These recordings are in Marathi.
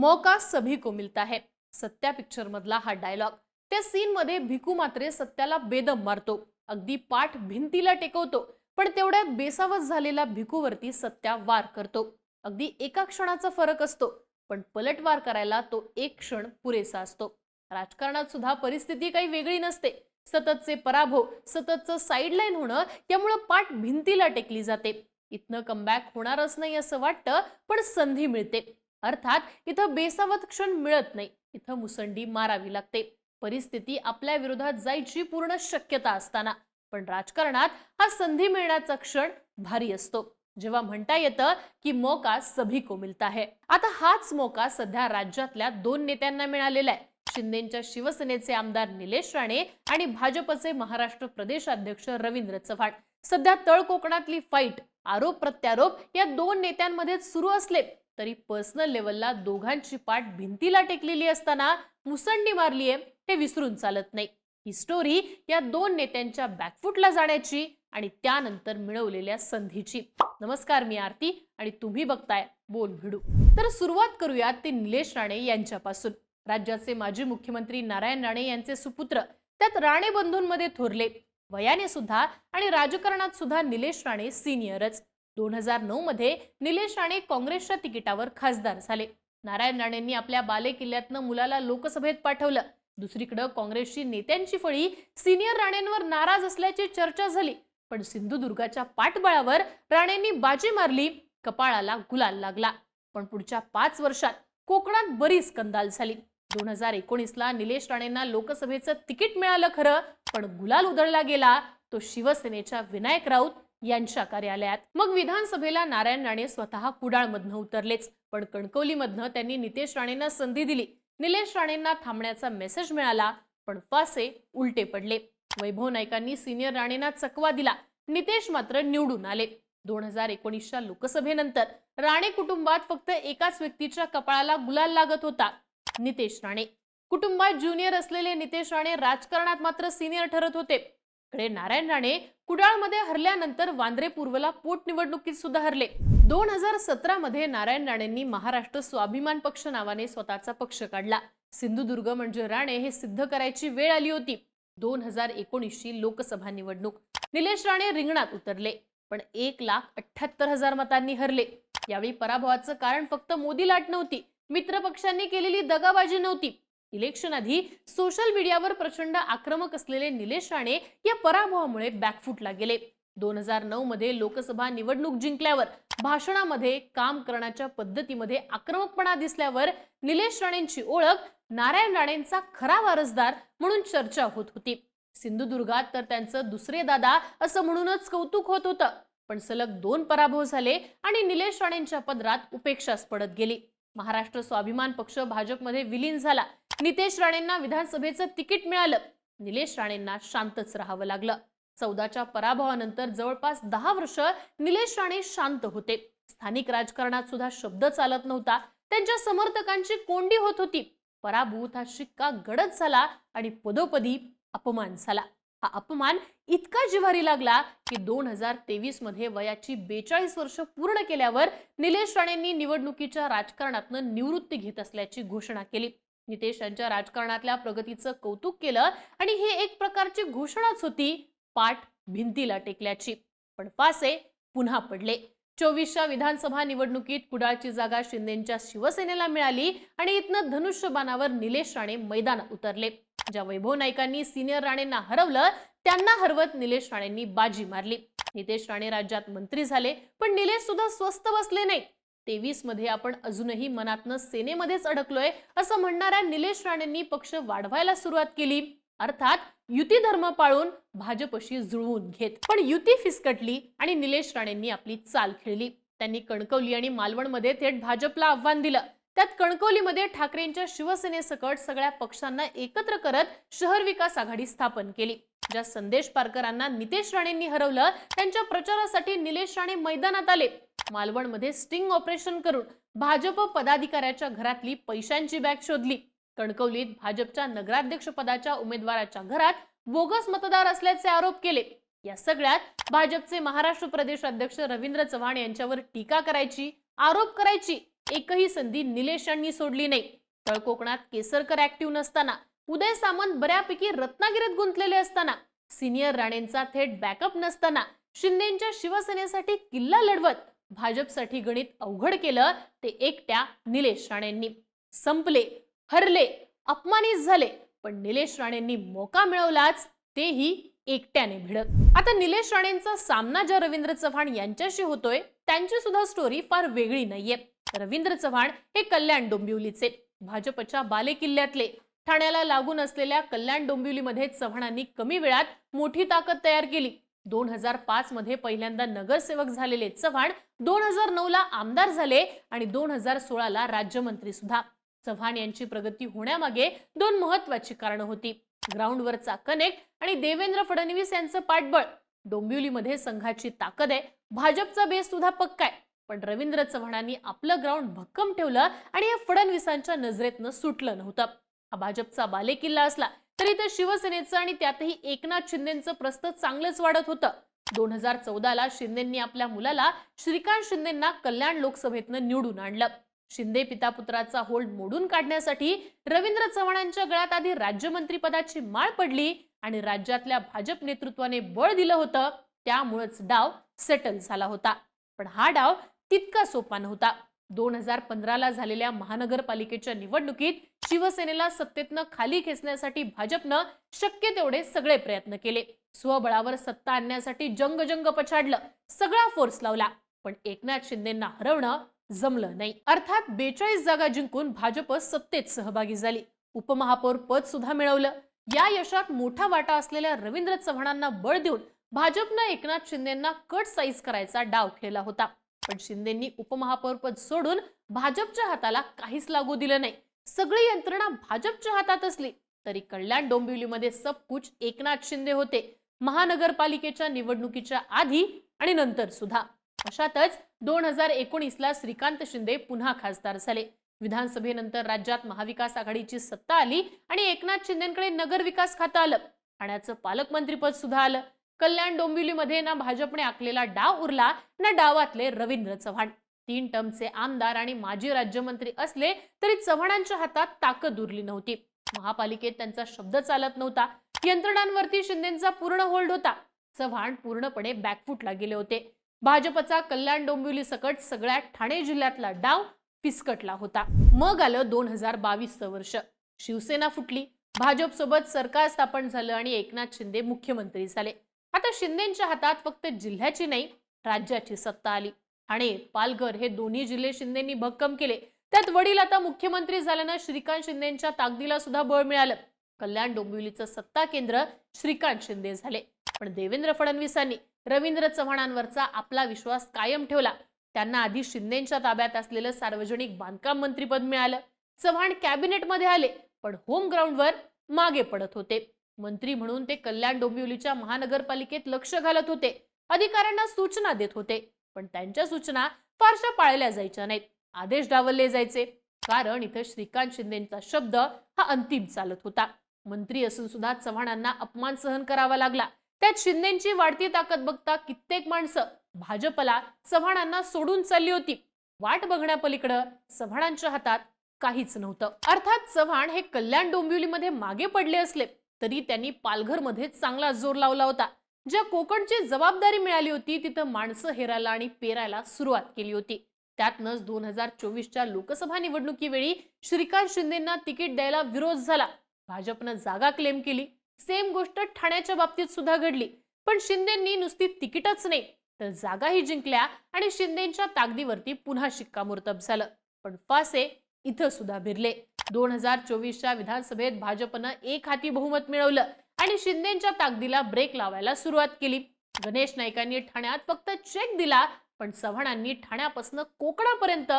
मौका सभी को मिलता है. सत्या पिक्चर मधला हा डायलॉग त्या सीन मध्ये भिकू मात्रे सत्याला बेदम मारतो. अगदी पाठ भिंतीला टेकवतो. पण तेवढ्यात बेसावत झालेला भिकूवरती सत्या वार करतो. अगदी एका क्षणाचा फरक असतो. पण पलटवार करायला तो एक क्षण पुरेसा असतो. राजकारणात सुद्धा परिस्थिती काही वेगळी नसते. सततचे पराभव सततचं साईडलाईन होणं त्यामुळं पाठ भिंतीला टेकली जाते. इथनं कमबॅक होणारच नाही असं वाटतं पण संधी मिळते. अर्थात इथं बेसावत क्षण मिळत नाही. इथं मुसंडी मारावी लागते. परिस्थिती आपल्या विरोधात जायची पूर्ण शक्यता असताना. पण राजकारणात हा संधी मिळण्याचा क्षण भारी असतो. जेव्हा म्हणता येतं की मोका सभी को मिलता है. आता हाच मोका सध्या राज्यातल्या दोन नेत्यांना मिळालेला आहे. शिंदेच्या शिवसेनेचे आमदार निलेश राणे आणि भाजपचे महाराष्ट्र प्रदेशाध्यक्ष रवींद्र चव्हाण. सध्या तळ कोकणातली फाईट आरोप प्रत्यारोप या दोन नेत्यांमध्येच सुरू असले. तरी पर्सनल लेवलला दोघांची पाठ भिंतीला टेकलेली असताना मुसंडी मारलीये हे विसरून चालत नाही. ही स्टोरी या दोन नेत्यांच्या बॅकफुटला जाण्याची आणि त्यानंतर मिळवलेल्या संधीची. नमस्कार मी आरती आणि तुम्ही बघताय बोल भिडू. तर सुरुवात करूयात ते निलेश राणे यांच्यापासून. राज्याचे माजी मुख्यमंत्री नारायण राणे यांचे सुपुत्र त्यात राणे बंधूंमध्ये थोरले वयाने सुद्धा आणि राजकारणात सुद्धा निलेश राणे सिनियरच दोन हजार नऊ मध्ये निलेश राणे काँग्रेसच्या तिकिटावर खासदार झाले. नारायण राणेंनी आपल्या बालेकिल्ल्यातनं मुलाला लोकसभेत पाठवलं. दुसरीकडे काँग्रेसची नेत्यांची फळी सिनियर राणेंवर नाराज असल्याची चर्चा झाली. पण सिंधुदुर्गाच्या पाठबळावर राणेंनी बाजी मारली कपाळाला गुलाल लागला. पण पुढच्या पाच वर्षात कोकणात बरीच कंदाल झाली. दोन हजार एकोणीसला निलेश राणेंना लोकसभेचं तिकीट मिळालं खरं पण गुलाल उधळला गेला. तो शिवसेनेच्या विनायक राऊत यांच्या कार्यालयात. मग विधानसभेला नारायण राणे स्वतः कुडाळमधनं उतरलेच. पण कणकवलीमधनं त्यांनी नितेश राणेंना संधी दिली. निलेश राणेंना थांबण्याचा मेसेज मिळाला पण फासे उलटे पडले. वैभव नाईकांनी सिनियर राणेंना चकवा दिला. नितेश मात्र निवडून आले. दोन हजार एकोणीसच्या लोकसभेनंतर राणे कुटुंबात फक्त एकाच व्यक्तीच्या कपाळाला गुलाल लागत होता नितेश राणे. कुटुंबात ज्युनियर असलेले नितेश राणे राजकारणात मात्र सिनियर ठरत होते. कडे नारायण राणे कुडाळमध्ये हरल्यानंतर वांद्रे पूर्वला पोटनिवडणुकीत सुद्धा हरले. दोन हजार सतरा मध्ये नारायण राणेंनी महाराष्ट्र स्वाभिमान पक्ष नावाने स्वतःचा पक्ष काढला. सिंधुदुर्ग म्हणजे राणे हे सिद्ध करायची वेळ आली होती. दोन हजार एकोणीसची लोकसभा निवडणूक. निलेश राणे रिंगणात उतरले पण एक लाख अठ्याहत्तर हजार मतांनी हरले. यावेळी पराभवाचं कारण फक्त मोदी लाट नव्हती. मित्रपक्षांनी केलेली दगाबाजी नव्हती. इलेक्शन आधी सोशल मीडियावर प्रचंड आक्रमक असलेले निलेश राणे या पराभवामुळे बॅकफूटला गेले. दोन हजार नऊ मध्ये लोकसभा निवडणूक जिंकल्यावर भाषणामध्ये काम करण्याच्या पद्धतीमध्ये आक्रमकपणा दिसल्यावर निलेश राणेंची ओळख नारायण राणेंचा खरा वारसदार म्हणून चर्चा होत होती. सिंधुदुर्गात तर त्यांचं दुसरे दादा असं म्हणूनच कौतुक होत होतं. पण सलग दोन पराभव झाले आणि निलेश राणेंच्या पदरात उपेक्षाच पडत गेली. महाराष्ट्र स्वाभिमान पक्ष भाजपमध्ये विलीन झाला. नितेश राणेंना विधानसभेचं तिकीट मिळालं. निलेश राणेंना शांतच राहावं लागलं. चौदाच्या पराभवानंतर जवळपास दहा वर्ष निलेश राणे शांत होते. स्थानिक राजकारणात सुद्धा शब्द चालत नव्हता. त्यांच्या समर्थकांची कोंडी होत होती. पराभूत हा शिक्का गडद झाला आणि पदोपदी अपमान झाला. हा अपमान इतका जिव्हारी लागला की दोन हजार तेवीसमध्ये वयाची बेचाळीस वर्ष पूर्ण केल्यावर निलेश राणेंनी निवडणुकीच्या राजकारणातनं निवृत्ती घेत असल्याची घोषणा केली. नितेश यांच्या राजकारणातल्या प्रगतीचं कौतुक केलं आणि ही एक प्रकारची घोषणाच होती पाठ भिंतीला टेकल्याची. पण फासे पुन्हा पडले. चोवीसच्या विधानसभा निवडणुकीत कुडाळची जागा शिंदेच्या शिवसेनेला मिळाली आणि इथनं धनुष्यबाणावर निलेश राणे मैदानात उतरले. ज्या वैभव नाईकांनी सिनियर राणेंना हरवलं त्यांना हरवत निलेश राणेंनी बाजी मारली. नितेश राणे राज्यात मंत्री झाले पण निलेश सुद्धा स्वस्त बसले नाही. तेवीसमध्ये आपण अजूनही मनातनं सेनेमध्येच अडकलोय असं म्हणणाऱ्या निलेश राणेंनी पक्ष वाढवायला सुरुवात केली. अर्थात युती धर्म पाळून भाजपशी जुळवून घेत. पण युती फिसकटली आणि निलेश राणेंनी आपली चाल खेळली. त्यांनी कणकवली आणि मालवणमध्ये थेट भाजपला आव्हान दिलं. त्यात कणकवलीमध्ये ठाकरेंच्या शिवसेनेसकट सगळ्या पक्षांना एकत्र करत शहर विकास आघाडी स्थापन केली. ज्या संदेश पारकरांना नितेश राणेंनी हरवलं त्यांच्या प्रचारासाठी निलेश राणे मैदानात आले. मालवणमध्ये स्टिंग ऑपरेशन करून भाजप पदाधिकाऱ्याच्या घरातली पैशांची बॅग शोधली. कणकवलीत भाजपच्या नगराध्यक्ष पदाच्या उमेदवाराच्या घरात बोगस मतदार असल्याचे आरोप केले. या सगळ्यात भाजपचे महाराष्ट्र प्रदेश अध्यक्ष रवींद्र चव्हाण यांच्यावर टीका करायची आरोप करायची. एकही संधी निलेश यांनी सोडली नाही. तळ कोकणात केसरकर ऍक्टिव्ह नसताना उदय सामंत बऱ्यापैकी रत्नागिरीत गुंतलेले असताना सिनियर राणेंचा थेट बॅकअप नसताना शिंदेच्या शिवसेनेसाठी किल्ला लढवत भाजपसाठी गणित अवघड केलं ते एकट्या निलेश राणेंनी. संपले हरले अपमानित झाले पण निलेश राणेंनी मोका मिळवलाच तेही एकट्याने भिडत. आता निलेश राणेंचा सामना ज्या रवींद्र चव्हाण यांच्याशी होतोय त्यांची सुद्धा स्टोरी फार वेगळी नाहीये. रवींद्र चव्हाण हे कल्याण डोंबिवलीचे. भाजपच्या बालेकिल्ल्यातले. ठाण्याला लागून असलेल्या कल्याण डोंबिवलीमध्ये चव्हाणांनी कमी वेळात मोठी ताकद तयार केली. दोन हजार पाच मध्ये पहिल्यांदा नगरसेवक झालेले चव्हाण दोन हजार नऊ ला आमदार झाले आणि दोन हजार सोळाला राज्यमंत्री सुद्धा. चव्हाण यांची प्रगती होण्यामागे दोन महत्वाची कारणं होती. ग्राउंडवरचा कनेक्ट आणि देवेंद्र फडणवीस यांचं पाठबळ. डोंबिवलीमध्ये संघाची ताकद आहे. भाजपचा बेस सुद्धा पक्का आहे. पण रवींद्र चव्हाणांनी आपलं ग्राउंड भक्कम ठेवलं आणि या फडणवीसांच्या नजरेतनं सुटलं नव्हतं. हा भाजपचा बालेकिल्ला असला तरी तर शिवसेनेचं आणि त्यातही एकनाथ शिंदेचं प्रस्त चांगलंच वाढत होतं. दोन हजार चौदाला शिंदेंनी आपल्या मुलाला श्रीकांत शिंदेंना कल्याण लोकसभेतनं निवडून आणलं. शिंदे पितापुत्राचा होल्ड मोडून काढण्यासाठी रवींद्र चव्हाणांच्या गळ्यात आधी राज्यमंत्री पदाची माळ पडली आणि राज्यातल्या भाजप नेतृत्वाने बळ दिलं होतं. त्यामुळेच डाव सेटल झाला होता. पण हा डाव तितका सोपा नव्हता. दोन हजार पंधराला झालेल्या महानगरपालिकेच्या निवडणुकीत शिवसेनेला सत्तेतनं खाली खेचण्यासाठी भाजपनं शक्य तेवढे सगळे प्रयत्न केले. स्वबळावर सत्ता आणण्यासाठी जंग जंग पछाडलं. सगळा फोर्स लावला. पण एकनाथ शिंदेना हरवणं जमलं नाही. अर्थात बेचाळीस जागा जिंकून भाजप सत्तेत सहभागी झाली. उपमहापौर पद सुद्धा मिळवलं. या यशात मोठा वाटा असलेल्या रवींद्र चव्हाणांना बळ देऊन भाजपनं एकनाथ शिंदेना कट साईज करायचा डाव खेळला होता. पण शिंदेंनी उपमहापौरपद सोडून भाजपच्या हाताला काहीच लागू दिलं नाही. सगळी यंत्रणा भाजपच्या हातात असली तरी कल्याण डोंबिवलीमध्ये सबकुच एकनाथ शिंदे होते. महानगरपालिकेच्या निवडणुकीच्या आधी आणि नंतर सुद्धा. अशातच दोन हजार एकोणीसला श्रीकांत शिंदे पुन्हा खासदार झाले. विधानसभेनंतर राज्यात महाविकास आघाडीची सत्ता आली आणि एकनाथ शिंदेकडे नगर विकास खातं आलं. ठाण्याचं पालकमंत्रीपद सुद्धा आलं. कल्याण डोंबिवलीमध्ये ना भाजपने आखलेला डाव उरला ना डावातले रवींद्र चव्हाण. तीन टर्मचे आमदार आणि माजी राज्यमंत्री असले तरी चव्हाणांच्या हातात ताकद उरली नव्हती. महापालिकेत त्यांचा शब्द चालत नव्हता. यंत्रणांवरती शिंदेचा पूर्ण होल्ड होता. चव्हाण पूर्णपणे बॅकफुटला गेले होते. भाजपचा कल्याण डोंबिवली सकट सगळ्या ठाणे जिल्ह्यातला डाव फिसकटला होता. मग आलं दोन हजार बावीसचं वर्ष. शिवसेना फुटली. भाजपसोबत सरकार स्थापन झालं आणि एकनाथ शिंदे मुख्यमंत्री झाले. आता शिंदेच्या हातात फक्त जिल्ह्याची नाही राज्याची सत्ता आली. ठाणे पालघर हे दोन्ही जिल्हे शिंदेंनी भक्कम केले. त्यात वडील आता मुख्यमंत्री झाल्यानं श्रीकांत शिंदेच्या ताकदीला सुद्धा बळ मिळालं. कल्याण डोंबिवलीचं सत्ता केंद्र श्रीकांत शिंदे झाले. पण देवेंद्र फडणवीसांनी रवींद्र चव्हाणांवरचा आपला विश्वास कायम ठेवला. त्यांना आधी शिंदेच्या ताब्यात असलेलं सार्वजनिक बांधकाम मंत्रीपद मिळालं. चव्हाण कॅबिनेटमध्ये आले पण होम ग्राउंडवर मागे पडत होते. मंत्री म्हणून ते कल्याण डोंबिवलीच्या महानगरपालिकेत लक्ष घालत होते. अधिकाऱ्यांना सूचना देत होते. पण त्यांच्या सूचना फारशा पाळल्या जायच्या नाहीत. आदेश डावलले जायचे. कारण इथं श्रीकांत शिंदेचा शब्द हा अंतिम चालत होता. मंत्री असून सुद्धा चव्हाणांना अपमान सहन करावा लागला. त्यात शिंदेची वाढती ताकद बघता कित्येक माणसं भाजपला चव्हाणांना सोडून चालली होती. वाट बघण्यापलीकडं चव्हाणांच्या हातात काहीच नव्हतं. अर्थात चव्हाण हे कल्याण डोंबिवलीमध्ये मागे पडले असले. तरी त्यांनी पालघरमध्ये चांगला जोर लावला होता. ज्या कोकणची जबाबदारी मिळाली होती तिथं माणसं हेरायला आणि पेरायला सुरुवात केली होती. त्यातनंच दोन हजार चोवीसच्या लोकसभा निवडणुकीवेळी श्रीकांत शिंदेना तिकीट द्यायला विरोध झाला. भाजपनं जागा क्लेम केली. सेम गोष्ट ठाण्याच्या बाबतीत सुद्धा घडली. पण शिंदेंनी नुसती तिकीटच नाही तर जागाही जिंकल्या आणि शिंदेच्या ताकदीवरती पुन्हा शिक्कामोर्तब झालं. पण फासे इथं सुद्धा भिरले. दोन हजार चोवीसच्या विधानसभेत भाजपनं एक हाती बहुमत मिळवलं आणि शिंदेच्या ताकदीला ब्रेक लावायला सुरुवात केली. गणेश नाईकांनी ठाण्यात फक्त चेक दिला पण चव्हाणांनी ठाण्यापासून कोकणापर्यंत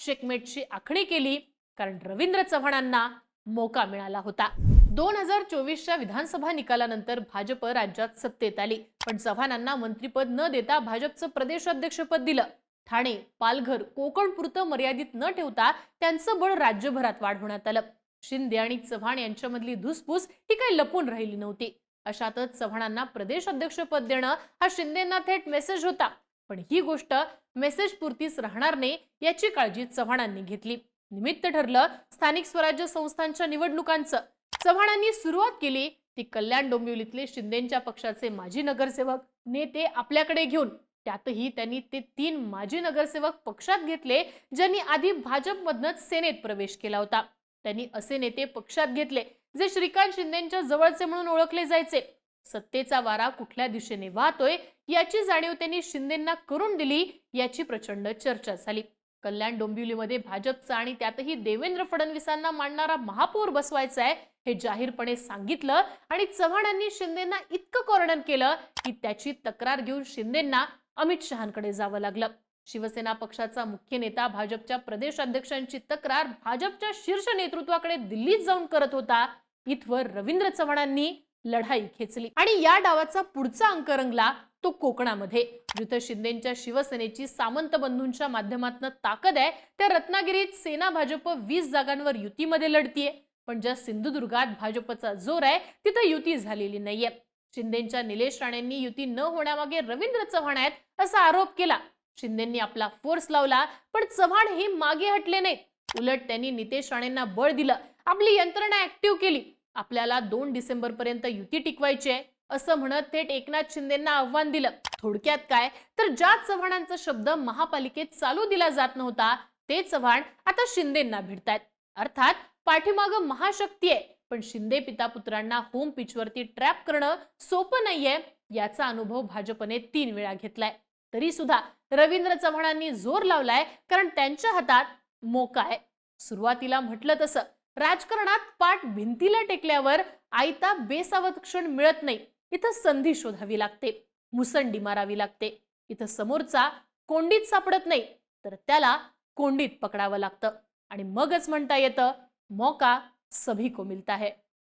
चेकमेटची आखणी केली कारण रवींद्र चव्हाणांना मोका मिळाला होता. दोन हजार चोवीसच्या विधानसभा निकालानंतर भाजप राज्यात सत्तेत आली पण चव्हाणांना मंत्रीपद न देता भाजपचं प्रदेशाध्यक्षपद दिलं. ठाणे पालघर कोकणपुरतं मर्यादित न ठेवता त्यांचं बळ राज्यभरात वाढवण्यात आलं. शिंदे आणि चव्हाण यांच्यामधली धुसफूस ही काही लपून राहिली नव्हती. अशातच चव्हाणांना प्रदेश अध्यक्षपद देणं हा शिंदेना थेट मेसेज होता. पण ही गोष्ट मेसेज पुरतीच राहणार नाही याची काळजी चव्हाणांनी घेतली. निमित्त ठरलं स्थानिक स्वराज्य संस्थांच्या निवडणुकांचं. चव्हाणांनी सुरुवात केली ती कल्याण डोंबिवलीतले शिंदेच्या पक्षाचे माजी नगरसेवक नेते आपल्याकडे घेऊन. त्यातही त्यांनी ते तीन माजी नगरसेवक पक्षात घेतले ज्यांनी आधी भाजपमधनच सेनेत प्रवेश केला होता. त्यांनी असे नेते पक्षात घेतले जे श्रीकांत शिंदेच्या जवळचे म्हणून ओळखले जायचे. सत्तेचा वारा कुठल्या दिशेने वाहतोय याची जाणीव त्यांनी शिंदेंना करून दिली याची प्रचंड चर्चा झाली. कल्याण डोंबिवलीमध्ये भाजपचा आणि त्यातही देवेंद्र फडणवीसांना मांडणारा महापौर बसवायचा आहे हे जाहीरपणे सांगितलं आणि चव्हाणांनी शिंदेंना इतकं कॉर्नर केलं की त्याची तक्रार घेऊन शिंदेंना अमित शहांकडे जावं लागलं. शिवसेना पक्षाचा मुख्य नेता भाजपच्या प्रदेशाध्यक्षांची तक्रार भाजपच्या शीर्ष नेतृत्वाकडे दिल्लीत जाऊन करत होता. इथवर रवींद्र चव्हाणांनी लढाई खेचली. आणि या डावाचा पुढचा अंक रंगला तो कोकणामध्ये. जिथं शिंदेच्या शिवसेनेची सामंत बंधूंच्या माध्यमातून ताकद आहे. त्या रत्नागिरीत सेना भाजप वीस जागांवर युतीमध्ये लढतीये. पण ज्या सिंधुदुर्गात भाजपचा जोर आहे तिथं युती झालेली नाहीये. शिंदेच्या निलेश राणेंनी युती न होण्यामागे रवींद्र चव्हाण आहेत असा आरोप केला. शिंदेंनी आपला फोर्स लावला पण चव्हाण हे मागे हटले नाही उलट त्यांनी नितेश राणेंना बळ दिलं. आपली यंत्रणा ऍक्टिव्ह केली. आपल्याला दोन डिसेंबर पर्यंत युती टिकवायची आहे असं म्हणत थेट एकनाथ शिंदेना आव्हान दिलं. थोडक्यात काय? तर ज्या चव्हाणांचा शब्द महापालिकेत चालू दिला जात नव्हता ते चव्हाण आता शिंदेंना भिडतायत. अर्थात पाठीमाग महाशक्ती आहे. पण शिंदे पिता पुत्रांना होम पिचवरती ट्रॅप करणं सोपं नाहीये याचा अनुभव भाजपने तीन वेळा घेतलाय. तरी सुद्धा रवींद्र चव्हाणांनी जोर लावलाय कारण त्यांच्या हातात मोका आहे. सुरुवातीला म्हटलं तसं राजकारणात पाठ भिंतीला टेकल्यावर आयता बेसावत क्षण मिळत नाही. इथं संधी शोधावी लागते मुसंडी मारावी लागते. इथं समोरचा कोंडीत सापडत नाही तर त्याला कोंडीत पकडावं लागतं. आणि मगच म्हणता येतं मौका सभी को मिलता है।